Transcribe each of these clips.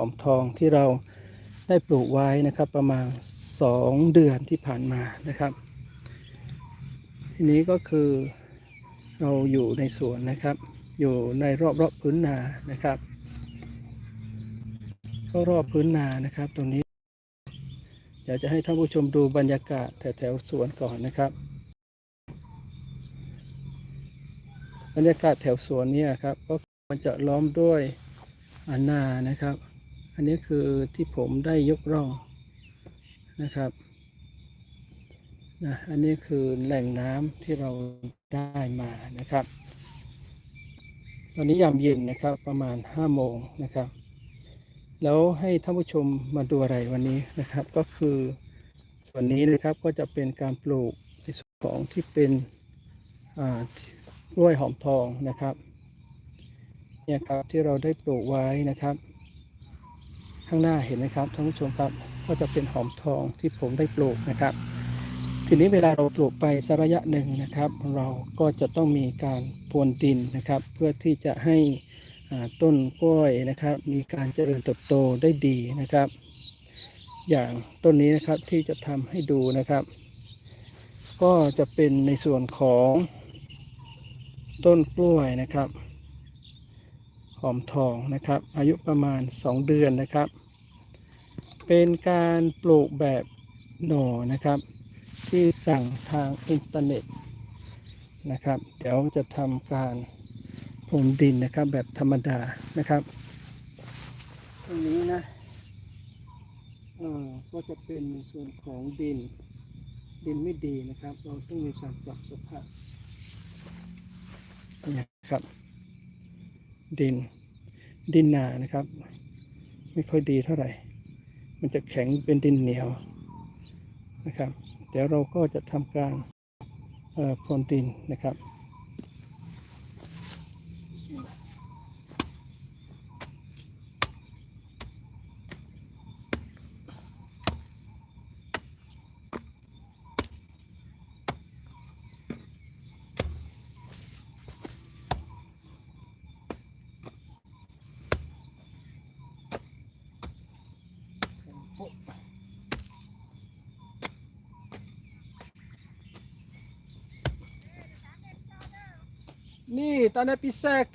หอมทองที่เราได้ปลูกไว้นะครับประมาณ 2 เดือนที่ผ่านมานะครับ ทีนี้ก็คือเราอยู่ในสวนนะครับ อยู่ในรอบรอบพื้นนานะครับก็รอบพื้นนานะครับ ตรงนี้เดี๋ยวจะให้ท่านผู้ชมดูบรรยากาศแถวแถวๆสวนก่อนนะครับ บรรยากาศแถวสวนเนี่ยครับก็มันจะล้อมด้วยอานานะครับ อันนี้คือที่ผมได้ยกร่องนะครับนะอันนี้คือแหล่งน้ำที่เราได้มานะครับ ตอนนี้ยามเย็นนะครับประมาณ5โมงนะครับ แล้วให้ท่านผู้ชมมาดูอะไรวันนี้นะครับ ก็คือส่วนนี้นะครับก็จะเป็นการปลูกในส่วนของที่เป็นอ่ากล้วยหอมทองนะครับเนี่ยครับที่เราได้ปลูกไว้นะครับ ข้างหน้าเห็นไหมครับท่านผู้ชมครับ ก็จะเป็นหอมทองที่ผมได้ปลูกนะครับ ทีนี้เวลาเราปลูกไปสักระยะหนึ่งนะครับ เราก็จะต้องมีการพรวนดินนะครับ เพื่อที่จะให้ต้นกล้วยนะครับ มีการเจริญเติบโตได้ดีนะครับ อย่างต้นนี้นะครับที่จะทำให้ดูนะครับ ก็จะเป็นในส่วนของต้นกล้วยนะครับ หอมทองนะครับ อายุประมาณ 2 เดือนนะครับ เป็นการปลูกแบบหน่อนะครับ ที่สั่งทางอินเทอร์เน็ตนะครับ เดี๋ยวจะทำการพรมดินนะครับแบบธรรมดานะครับ ตรงนี้นะเออก็จะเป็นส่วนของดินดินไม่ดีนะครับ เราต้องมีการปรับสภาพนี่ยครับ ดิน ดินหนานะครับ ไม่ค่อยดีเท่าไหร่ มันจะแข็งเป็นดินเหนียวนะครับ เดี๋ยวเราก็จะทำการเอ่อพรวนดินนะครับ นี่ตอนนี้พิเศษ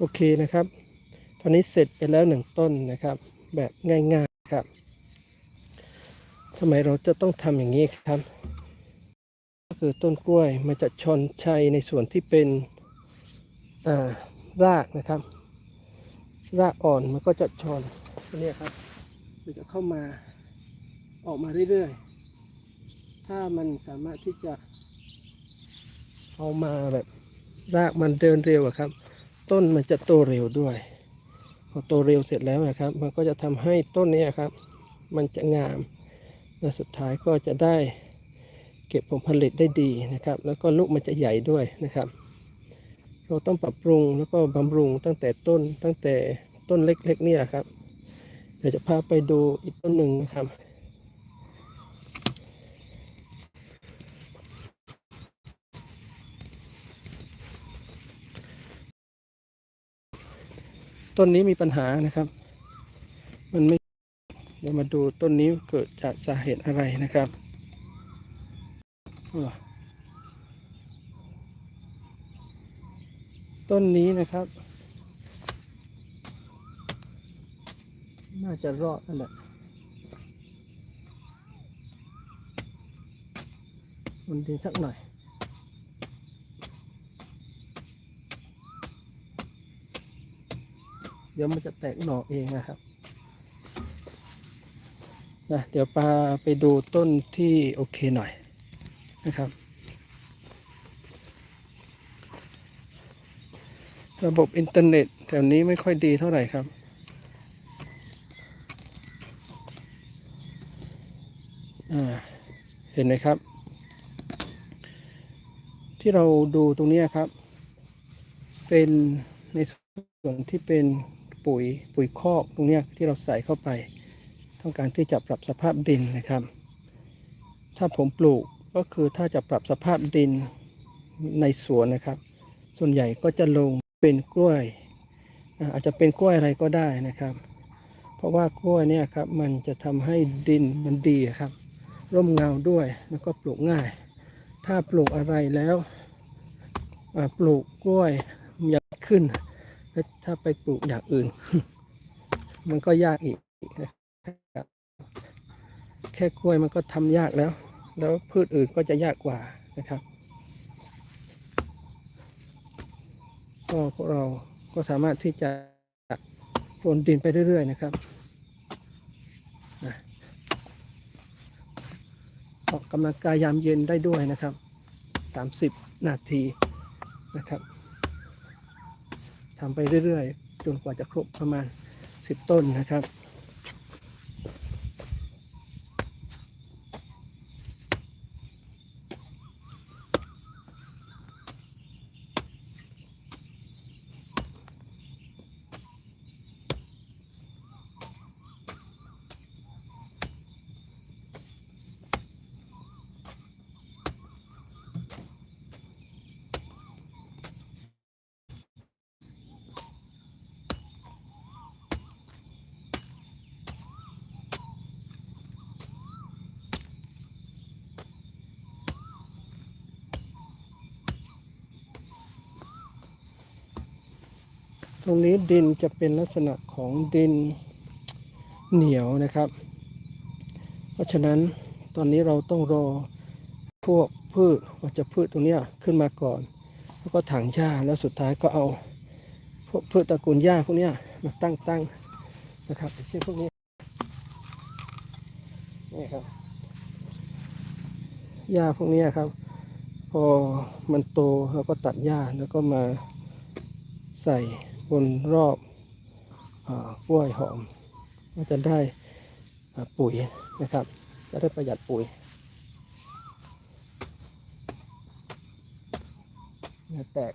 โอเคนะครับ ตอนนี้เสร็จไปแล้วหนึ่งต้นนะครับ แบบง่ายๆครับทำไมเราจะต้องทำอย่างนี้ครับ ก็คือต้นกล้วยมันจะชนชัยในส่วนที่เป็นอ่ารากนะครับ รากอ่อนมันก็จะชนนี่ครับมันจะเข้ามาออกมาเรื่อยๆ ถ้ามันสามารถที่จะเอามาแบบรากมันเดินเร็วอะครับ ต้นมันจะโตเร็วด้วย พอโตเร็วเสร็จแล้วนะครับ มันก็จะทำให้ต้นนี้ครับ มันจะงามและสุดท้ายก็จะได้เก็บผลผลิตได้ดีนะครับ แล้วก็ลูกมันจะใหญ่ด้วยนะครับ เราต้องปรับปรุงแล้วก็บำรุงตั้งแต่ต้นตั้งแต่ต้นเล็กๆนี่แหละครับเดี๋ยวจะพาไปดูอีกต้นหนึ่งนะครับ ต้นนี้มีปัญหานะครับ มันไม่เดี๋ยวมาดูต้นนี้เกิดจากสาเหตุอะไรนะครับต้นนี้นะครับ น่าจะรอดนั่นแหละมันดีสักหน่อย เดี๋ยวมันจะแตกหน่อเองนะครับนะเดี๋ยวปาไปดูต้นที่โอเคหน่อยนะครับ ระบบอินเทอร์เน็ตแถวนี้ไม่ค่อยดีเท่าไหร่ครับอ่าเห็นไหมครับ ที่เราดูตรงนี้ครับ เป็นในส่วนที่เป็น ปุ๋ยปุ๋ยคอกตรงนี้ที่เราใส่เข้าไป ต้องการที่จะปรับสภาพดินนะครับ ถ้าผมปลูกก็คือถ้าจะปรับสภาพดินในสวนนะครับ ส่วนใหญ่ก็จะลงเป็นกล้วย อาจจะเป็นกล้วยอะไรก็ได้นะครับ เพราะว่ากล้วยเนี่ยครับมันจะทำให้ดินมันดีครับ ร่มเงาด้วยแล้วก็ปลูกง่าย ถ้าปลูกอะไรแล้วปลูกกล้วยอยากขึ้น ถ้าไปปลูกอย่างอื่น มันก็ยากอีกนะครับแค่กล้วยมันก็ทำยากแล้ว แล้วพืชอื่นก็จะยากกว่านะครับก็พวกเราก็สามารถที่จะพรวนดินไปเรื่อยๆนะครับออกกำลังกายยามเย็นได้ด้วยนะครับ 30 นาทีนะครับ ทำไปเรื่อยๆ จนกว่าจะครบประมาณ 10 ต้นนะครับ ตรงนี้ดินจะเป็นลักษณะของดินเหนียวนะครับ เพราะฉะนั้นตอนนี้เราต้องรอพวกพืชว่าจะพืชตรงนี้ขึ้นมาก่อน แล้วก็ถังหญ้าแล้วสุดท้ายก็เอาพวกพืชตระกูลหญ้าพวกนี้มาตั้งตั้งนะครับเช่นพวกนี้นี่ครับหญ้าพวกนี้ครับ พอมันโตเราก็ตัดหญ้าแล้วก็มาใส่ บนรอบกล้วยหอมก็จะได้ปุ๋ยนะครับ จะได้ประหยัดปุ๋ยเนื้อแตก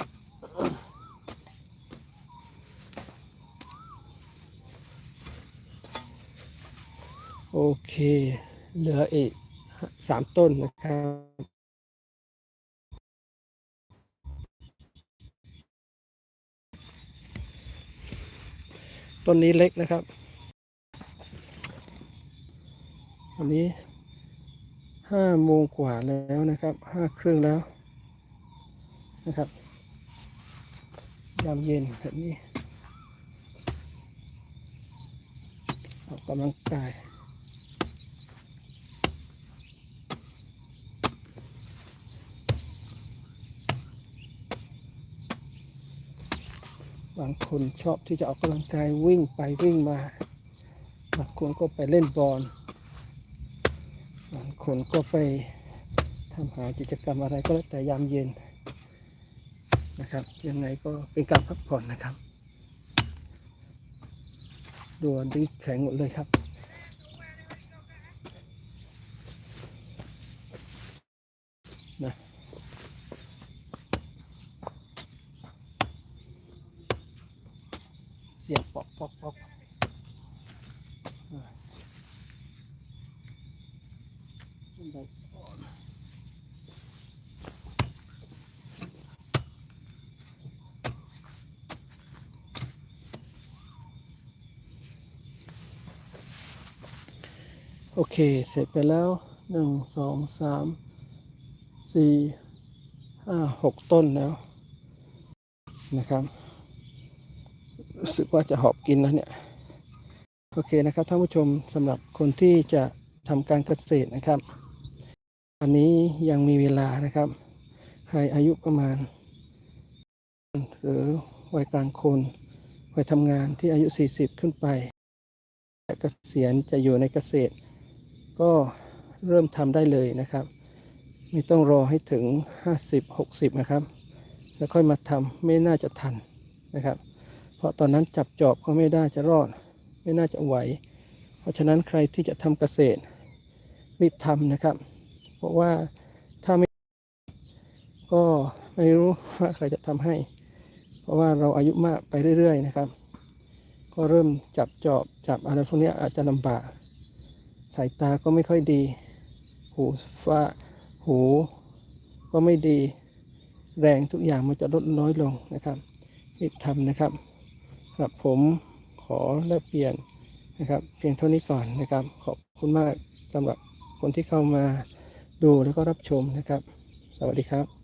โอเค เหลืออีกสามต้นนะครับ ต้นนี้เล็กนะครับวันนี้ห้าโมงกว่าแล้วนะครับห้าครึ่งแล้วนะครับยามเย็นแบบนี้ออกกำลังกาย บางคนชอบที่จะออกกำลังกายวิ่งไปวิ่งมา บางคนก็ไปเล่นบอล บางคนก็ไปทำหากิจกรรมอะไรก็แล้วแต่ยามเย็นนะครับ ยังไงก็เป็นการพักผ่อนนะครับดูอันนี้แข็งหมดเลยครับ สียงปอกปอกปอกโอเค เสร็จไปแล้วหนึ่งสองสามสี่ห้าหกต้นแล้วนะครับ รู้สึกว่าจะหอบกินแล้วเนี่ย โอเคนะครับท่านผู้ชมสำหรับคนที่จะทำการเกษตรนะครับตอนนี้ยังมีเวลานะครับ ใครอายุประมาณ หรือวัยกลางคนวัยทำงานที่อายุ 40 ขึ้นไปและเกษียณจะอยู่ในเกษตร ก็เริ่มทำได้เลยนะครับ ไม่ต้องรอให้ถึง 50 60 นะครับ แล้วค่อยมาทำไม่น่าจะทันนะครับ เพราะตอนนั้นจับจอบก็ไม่ได้จะรอด ไม่น่าจะไหว เพราะฉะนั้นใครที่จะทำเกษตรรีบทำนะครับ เพราะว่าถ้าไม่ก็ไม่รู้ว่าใครจะทำให้ เพราะว่าเราอายุมากไปเรื่อย ๆ นะครับ ก็เริ่มจับจอบจับอะไรพวกนี้อาจจะลำบาก สายตาก็ไม่ค่อยดี หูฟ้าหูก็ไม่ดี แรงทุกอย่างมันจะลดน้อยลงนะครับรีบทำนะครับ ครับผมขอแลกเปลี่ยนนะครับ เพียงเท่านี้ก่อนนะครับ ขอบคุณมากสำหรับคนที่เข้ามาดูแล้วก็รับชมนะครับ สวัสดีครับ